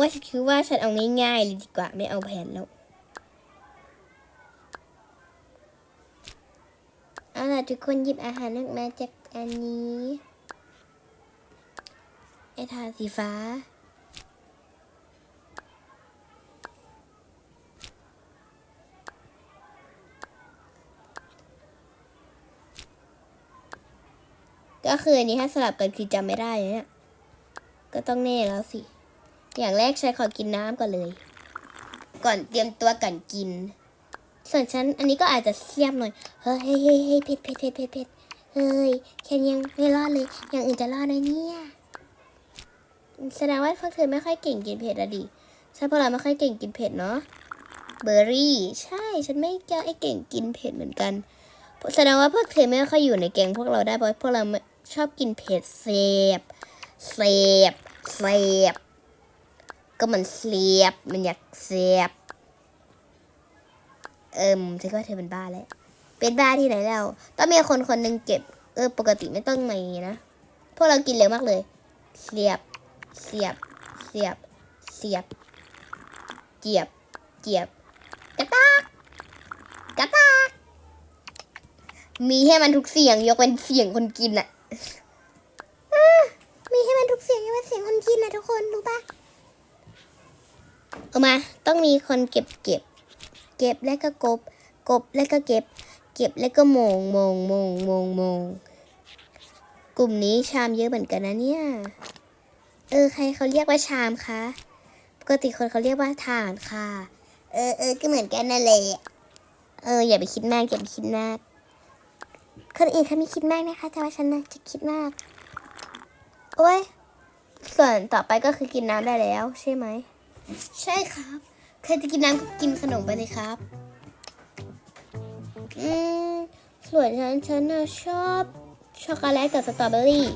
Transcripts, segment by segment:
ว่าฉันคิดว่าฉันเอาง่ายๆเลยดีกว่าไม่เอาแผนแล้วเอาล่ะทุกคนหยิบอาหารออกมาจากอันนี้ไอ้ถาสีฟ้า ก็คืออันนี้ถ้าสลับกันคือจำไม่ได้เนี่ยก็ต้องแน่แล้วสิ อย่างแรกฉันขอกินน้ำก่อนเลย ก่อนเตรียมตัวก่อนกิน ส่วนฉันอันนี้ก็อาจจะเสียมหน่อย เฮ้ยเฮ้ยเฮ้ยเผ็ดเผ็ดเผ็ดเผ็ดเผ็ดเฮ้ยแค่นี้ยังไม่รอดเลย อย่างอื่นจะรอดนะเนี่ยแสดงว่าพวกเธอไม่ค่อยเก่งกินเผ็ดอะดิใช่พวกเราไม่ค่อยเก่งกินเผ็ดเนาะเบอร์รี่ ใช่ฉันไม่เก่งไอ้เก่งกินเผ็ดเหมือนกันแสดงว่าพวกเธอไม่ค่อยอยู่ในแกงพวกเราได้เพราะพวกเราไม่ชอบกินเผ็ดเสบเสบเสบ ก็มันเสียบ มันอยากเสียบ เอิมฉันก็ว่าเธอเป็นบ้าแล้ว เป็นบ้าที่ไหนแล้ว ต้องมีคนคนหนึ่งเก็บ เออ ปกติไม่ต้องมีนะ พวกเรากินเร็วมากเลย เสียบ เสียบ เสียบ เสียบ เจียบ เจียบ กระตากกระตากมีให้มันทุกเสียงยกเป็นเสียงคนกินอะอะมีให้มันทุกเสียงยกเป็นเสียงคนกินนะทุกคนรู้ปะ เอามาต้องมีคนเก็บเก็บ เก็บแล้วก็กบ กบแล้วก็เก็บ เก็บแล้วก็โมงโมงโมงโมงโมงกลุ่มนี้ชามเยอะเหมือนกันนะเนี่ย เออใครเขาเรียกว่าชามคะปกติคนเขาเรียกว่าถาดค่ะ เออเออก็เหมือนกันนั่นแหละเอออย่าไปคิดมากอย่าไปคิดมากคนอื่นเขาไม่คิดมากนะคะแต่ว่าฉันนะจะคิดมากโอ้ยส่วนต่อไปก็คือกินน้ำได้แล้วใช่ไหม ใช่ครับใครจะกินน้ำก็กินขนมไปเลยครับ อืมส่วนฉันฉันน่ะชอบช็อกโกแลตกับสตรอเบอรี่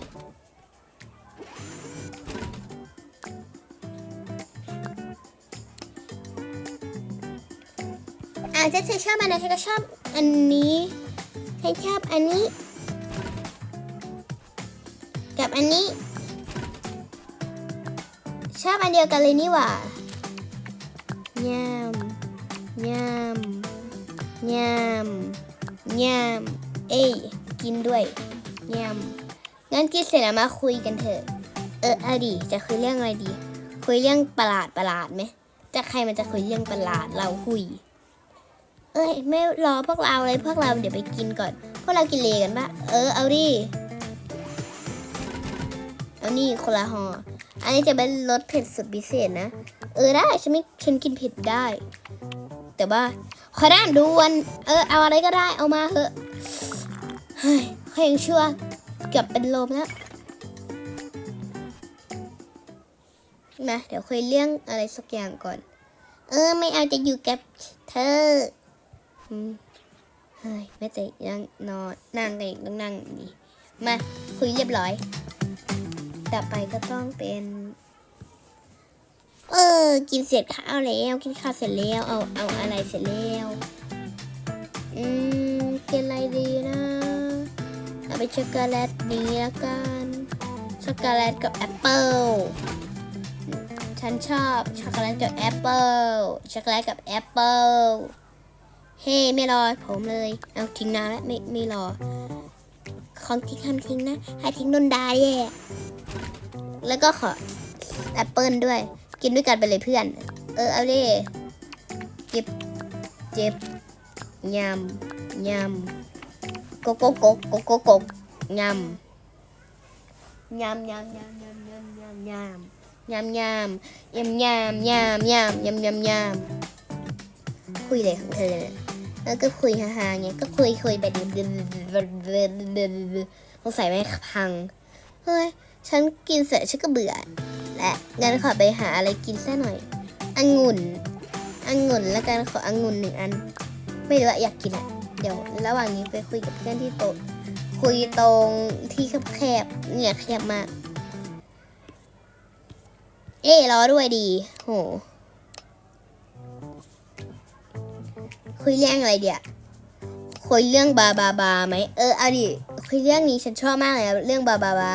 อ่าฉันชอบอันไหนฉันก็ชอบอันนี้ฉันชอบอันนี้ กับอันนี้ ชอบอันเดียวกันเลยนี่หว่า ยำยำยำยำเอ้ยกินด้วยยำงั้นกินเสร็จแล้วมาคุยกันเถอะ เออเอาดิจะคุยเรื่องอะไรดี คุยเรื่องประหลาดประหลาดไหมจะใครมันจะคุยเรื่องประหลาดเราคุย เอ้ยไม่รอพวกเราเลยพวกเราเดี๋ยวไปกินก่อน พวกเรากินเลกันปะเออเอาดิ เอานี่คนละห่อ อันนี้จะเป็นรสเผ็ดสุดพิเศษนะ เออได้ฉันไม่ฉันกินเผ็ดได้ แต่ว่าขอด้านด่วนเออเอาอะไรก็ได้เอามาเถอะเฮ้ยเขายังชั่วเกือบเป็นลมแล้วนะเดี๋ยวคุยเรื่องอะไรสักอย่างก่อน เออ ไม่เอาจะอยู่กับเธอเฮ้ยไม่ใจนั่งนอนนั่งเองต้องนั่งนี่มาคุยเรียบร้อย ต่อไปก็ต้องเป็น เออ กินเสร็จข้าวแล้ว กินข้าวเสร็จแล้ว เอา เอาอะไรเสร็จแล้ว อืมกินอะไรดีนะ เอาไปช็อกโกแลตดีแล้วกัน ช็อกโกแลตกับแอปเปิลฉันชอบช็อกโกแลตกับแอปเปิลช็อกโกแลตกับแอปเปิลเฮ้ ไม่รอผมเลย เอาทิ้งน้ำแล้วไม่ไม่รอ ของทิ้งทำทิ้งนะ ให้ทิ้งโดนดาแย่ แล้วก็ขอแอปเปิลด้วย กินด้วยกันไปเลยเพื่อน เออเอาดิเจ็บเจ็บยำยำโกโกโกโกโกโกยำยำยำยำยำยำยำยำยำยำยำยำยำยำยำยำยำคุยเลยของเธอเนี่ยแล้วก็คุยฮ่าๆเงี้ยก็คุยคุยไปดิบสงสัยไม่พัง เฮ้ย ฉันกินเสร็จฉันก็เบื่อ และงั้นขอไปหาอะไรกินซะหน่อยองุ่นองุ่นแล้วกันขอองุ่นหนึ่งอัน ไม่รู้ว่าอยากกินอะเดี๋ยวระหว่างนี้ไปคุยกับเพื่อนที่โต๊ะคุยตรงที่แคบๆเหงื่อแคบมากเอ๊ะรอด้วยดี โห คุยเรื่องอะไรเดี๋ยวคุยเรื่องบาบาบาไหมเออเอาดิคุยเรื่องนี้ฉันชอบมากเลยเรื่องบาบาบา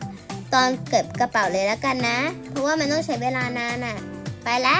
ตอนเก็บกระเป๋าเลยแล้วกันนะ เพราะว่ามันต้องใช้เวลานานอะ ไปละ